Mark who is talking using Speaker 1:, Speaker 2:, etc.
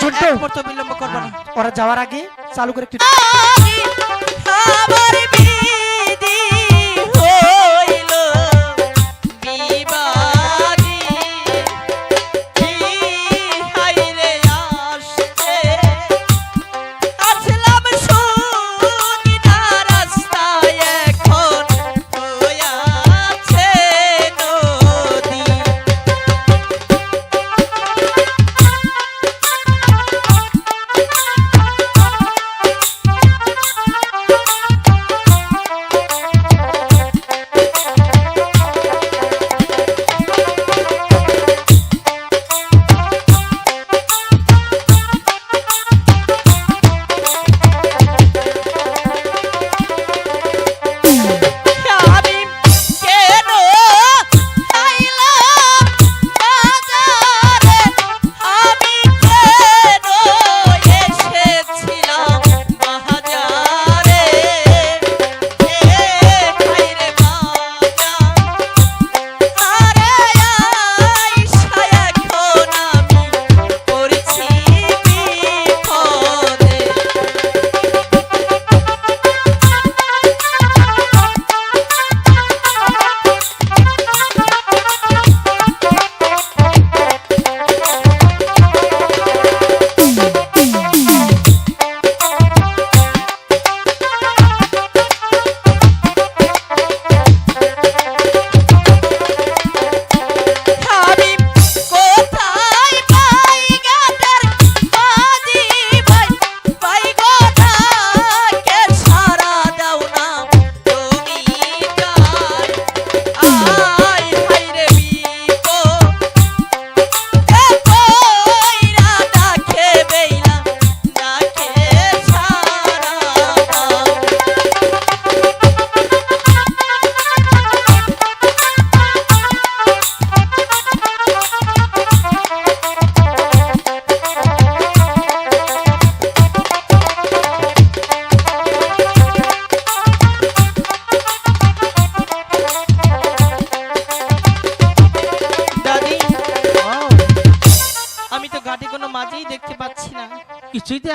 Speaker 1: ঝন্টু বিলম্ব করব না ওরা যাওয়ার আগে চালু করে একটু